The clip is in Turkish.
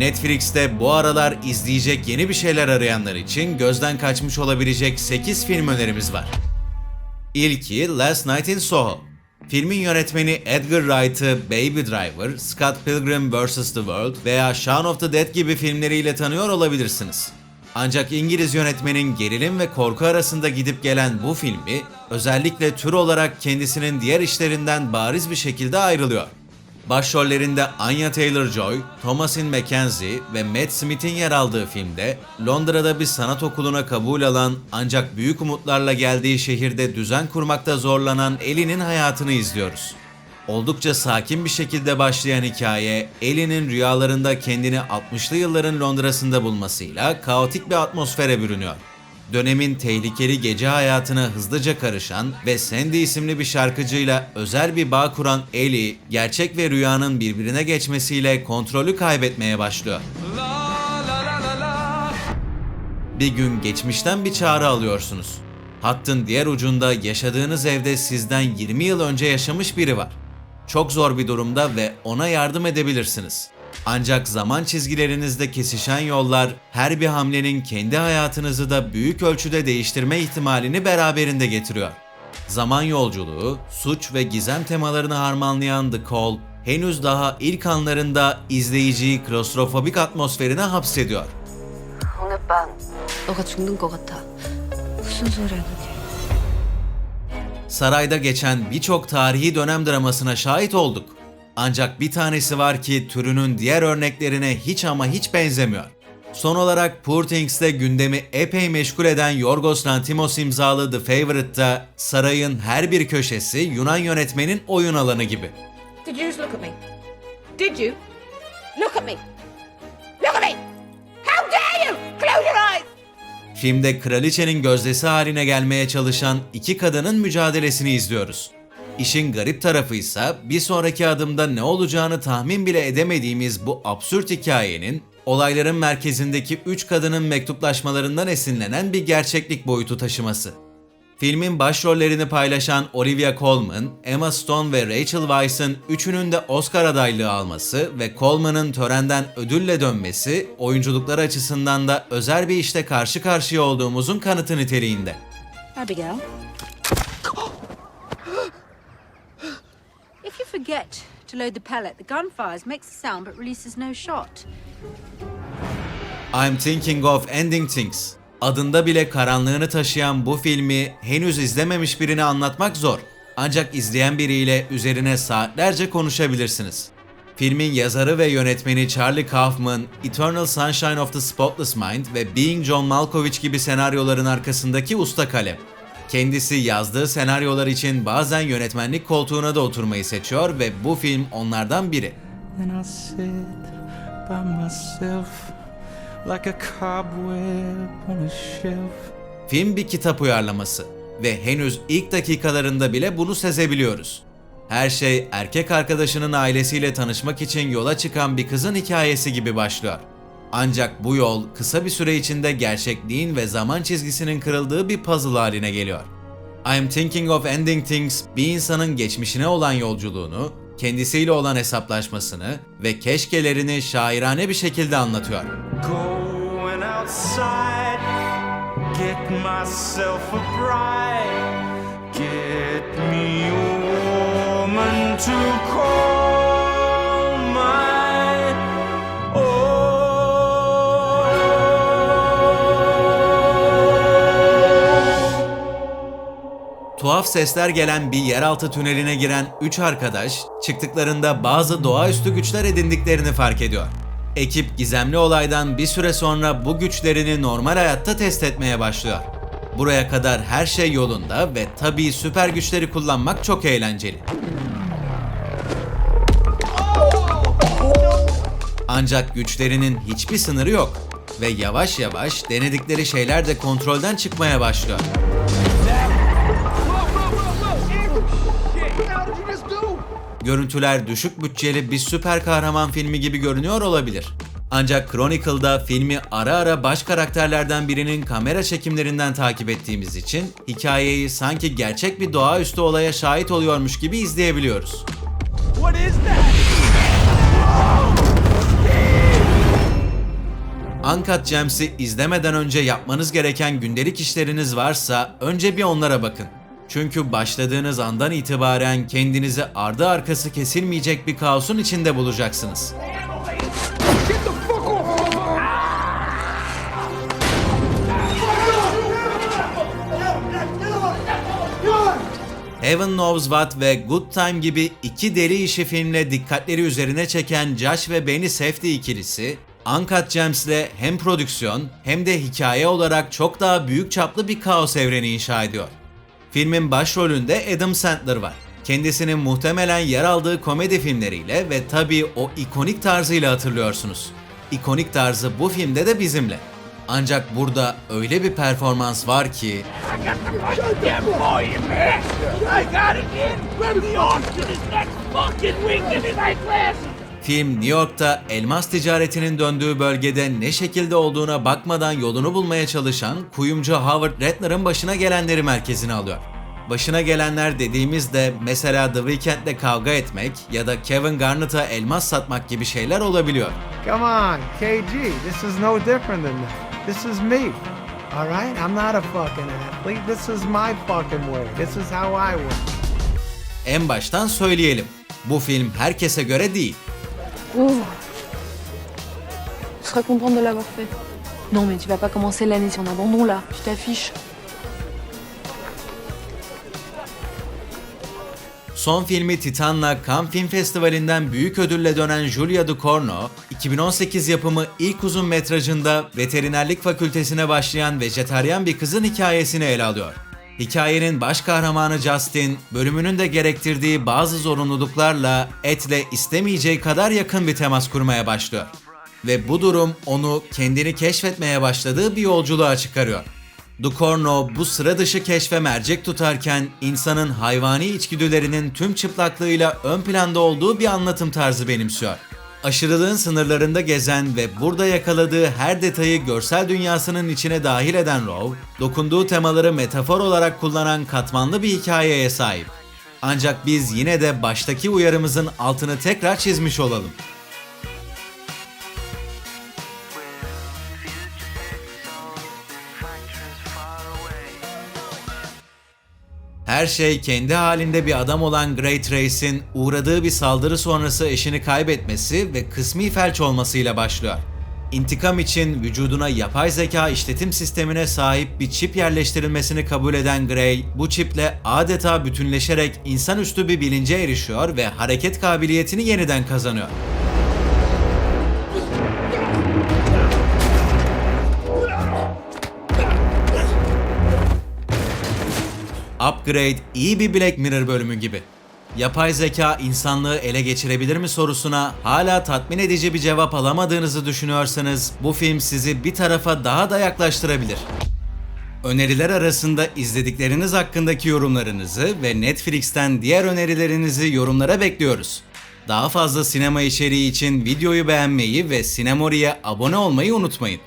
Netflix'te bu aralar izleyecek yeni bir şeyler arayanlar için gözden kaçmış olabilecek 8 film önerimiz var. İlki Last Night in Soho. Filmin yönetmeni Edgar Wright'ı Baby Driver, Scott Pilgrim vs. The World veya Shaun of the Dead gibi filmleriyle tanıyor olabilirsiniz. Ancak İngiliz yönetmenin gerilim ve korku arasında gidip gelen bu filmi özellikle tür olarak kendisinin diğer işlerinden bariz bir şekilde ayrılıyor. Başrollerinde Anya Taylor-Joy, Thomasin McKenzie ve Matt Smith'in yer aldığı filmde Londra'da bir sanat okuluna kabul alan ancak büyük umutlarla geldiği şehirde düzen kurmakta zorlanan Ellie'nin hayatını izliyoruz. Oldukça sakin bir şekilde başlayan hikaye, Ellie'nin rüyalarında kendini 60'lı yılların Londra'sında bulmasıyla kaotik bir atmosfere bürünüyor dönemin tehlikeli gece hayatına hızlıca karışan ve Sandy isimli bir şarkıcıyla özel bir bağ kuran Ellie, gerçek ve rüyanın birbirine geçmesiyle kontrolü kaybetmeye başlıyor. Bir gün geçmişten bir çağrı alıyorsunuz. Hattın diğer ucunda yaşadığınız evde sizden 20 yıl önce yaşamış biri var. Çok zor bir durumda ve ona yardım edebilirsiniz. Ancak zaman çizgilerinizde kesişen yollar her bir hamlenin kendi hayatınızı da büyük ölçüde değiştirme ihtimalini beraberinde getiriyor. Zaman yolculuğu, suç ve gizem temalarını harmanlayan The Call, henüz daha ilk anlarında izleyiciyi klostrofobik atmosferine hapsediyor. 오늘 밤 너가 죽는 것 같아. 무슨 소리야 그게? Sarayda geçen birçok tarihi dönem dramasına şahit olduk. Ancak bir tanesi var ki türünün diğer örneklerine hiç ama hiç benzemiyor. Son olarak Poor Things'te gündemi epey meşgul eden Yorgos Lanthimos imzalı The Favourite'da sarayın her bir köşesi Yunan yönetmenin oyun alanı gibi. Did you just look at me? Did you? Look at me! Look at me! How dare you! Close your eyes! Filmde kraliçenin gözdesi haline gelmeye çalışan iki kadının mücadelesini izliyoruz. İşin garip tarafı ise bir sonraki adımda ne olacağını tahmin bile edemediğimiz bu absürt hikayenin olayların merkezindeki üç kadının mektuplaşmalarından esinlenen bir gerçeklik boyutu taşıması. Filmin başrollerini paylaşan Olivia Colman, Emma Stone ve Rachel Weisz'ın üçünün de Oscar adaylığı alması ve Colman'ın törenden ödülle dönmesi oyunculuklar açısından da özel bir işte karşı karşıya olduğumuzun kanıtı niteliğinde. Abigail. If you forget to load the pellet, the gun fires, makes a sound but releases no shot. I'm Thinking of Ending Things. Adında bile karanlığını taşıyan bu filmi henüz izlememiş birini anlatmak zor. Ancak izleyen biriyle üzerine saatlerce konuşabilirsiniz. Filmin yazarı ve yönetmeni Charlie Kaufman, Eternal Sunshine of the Spotless Mind ve Being John Malkovich gibi senaryoların arkasındaki usta kalem. Kendisi yazdığı senaryolar için bazen yönetmenlik koltuğuna da oturmayı seçiyor ve bu film onlardan biri. Like. Film bir kitap uyarlaması ve henüz ilk dakikalarında bile bunu sezebiliyoruz. Her şey erkek arkadaşının ailesiyle tanışmak için yola çıkan bir kızın hikayesi gibi başlıyor. Ancak bu yol kısa bir süre içinde gerçekliğin ve zaman çizgisinin kırıldığı bir puzzle haline geliyor. I'm Thinking of Ending Things bir insanın geçmişine olan yolculuğunu, kendisiyle olan hesaplaşmasını ve keşkelerini şairane bir şekilde anlatıyor. Outside, get myself a bride, get me a woman to call Tuhaf sesler gelen bir yeraltı tüneline giren 3 arkadaş çıktıklarında bazı doğaüstü güçler edindiklerini fark ediyor. Ekip gizemli olaydan bir süre sonra bu güçlerini normal hayatta test etmeye başlıyor. Buraya kadar her şey yolunda ve tabii süper güçleri kullanmak çok eğlenceli. Ancak güçlerinin hiçbir sınırı yok ve yavaş yavaş denedikleri şeyler de kontrolden çıkmaya başlıyor. Görüntüler düşük bütçeli bir süper kahraman filmi gibi görünüyor olabilir. Ancak Chronicle'da filmi ara ara baş karakterlerden birinin kamera çekimlerinden takip ettiğimiz için hikayeyi sanki gerçek bir doğaüstü olaya şahit oluyormuş gibi izleyebiliyoruz. Uncut Gems'i izlemeden önce yapmanız gereken gündelik işleriniz varsa önce bir onlara bakın. Çünkü başladığınız andan itibaren kendinizi ardı arkası kesilmeyecek bir kaosun içinde bulacaksınız. Heaven Knows What ve Good Time gibi iki deli işi filmle dikkatleri üzerine çeken Josh ve Benny Safdie ikilisi, Uncut Gems'le hem prodüksiyon hem de hikaye olarak çok daha büyük çaplı bir kaos evreni inşa ediyor. Filmin başrolünde Adam Sandler var. Kendisinin muhtemelen yer aldığı komedi filmleriyle ve tabii o ikonik tarzıyla hatırlıyorsunuz. İkonik tarzı bu filmde de bizimle. Ancak burada öyle bir performans var ki Film New York'ta elmas ticaretinin döndüğü bölgede ne şekilde olduğuna bakmadan yolunu bulmaya çalışan kuyumcu Howard Ratner'ın başına gelenleri merkezine alıyor. Başına gelenler dediğimizde mesela The Weeknd'le kavga etmek ya da Kevin Garnett'a elmas satmak gibi şeyler olabiliyor. Come on, KG. This is no different than that. This is me. All right? I'm not a fucking athlete. This is my fucking way. This is how I work. En baştan söyleyelim. Bu film herkese göre değil. Oh. Je serais contente de l'avoir fait. Non, mais tu vas pas commencer l'année sur un abandon là. Tu t'affiches. Son filmi Titan'la Cannes Film Festivali'nden büyük ödülle dönen Julia Ducournau, 2018 yapımı ilk uzun metrajında veterinerlik fakültesine başlayan vejetaryen bir kızın hikayesini ele alıyor. Hikayenin baş kahramanı Justin, bölümünün de gerektirdiği bazı zorunluluklarla etle istemeyeceği kadar yakın bir temas kurmaya başlıyor. Ve bu durum onu kendini keşfetmeye başladığı bir yolculuğa çıkarıyor. Ducorno bu sıra dışı keşfe mercek tutarken insanın hayvani içgüdülerinin tüm çıplaklığıyla ön planda olduğu bir anlatım tarzı benimsiyor. Aşırılığın sınırlarında gezen ve burada yakaladığı her detayı görsel dünyasının içine dahil eden Rowe, dokunduğu temaları metafor olarak kullanan katmanlı bir hikayeye sahip. Ancak biz yine de baştaki uyarımızın altını tekrar çizmiş olalım. Her şey kendi halinde bir adam olan Grey Trace'in uğradığı bir saldırı sonrası eşini kaybetmesi ve kısmi felç olmasıyla başlıyor. İntikam için vücuduna yapay zeka işletim sistemine sahip bir çip yerleştirilmesini kabul eden Grey, bu çiple adeta bütünleşerek insanüstü bir bilince erişiyor ve hareket kabiliyetini yeniden kazanıyor. Upgrade iyi bir Black Mirror bölümü gibi. Yapay zeka insanlığı ele geçirebilir mi sorusuna hala tatmin edici bir cevap alamadığınızı düşünüyorsanız bu film sizi bir tarafa daha da yaklaştırabilir. Öneriler arasında izledikleriniz hakkındaki yorumlarınızı ve Netflix'ten diğer önerilerinizi yorumlara bekliyoruz. Daha fazla sinema içeriği için videoyu beğenmeyi ve Sinemori'ye abone olmayı unutmayın.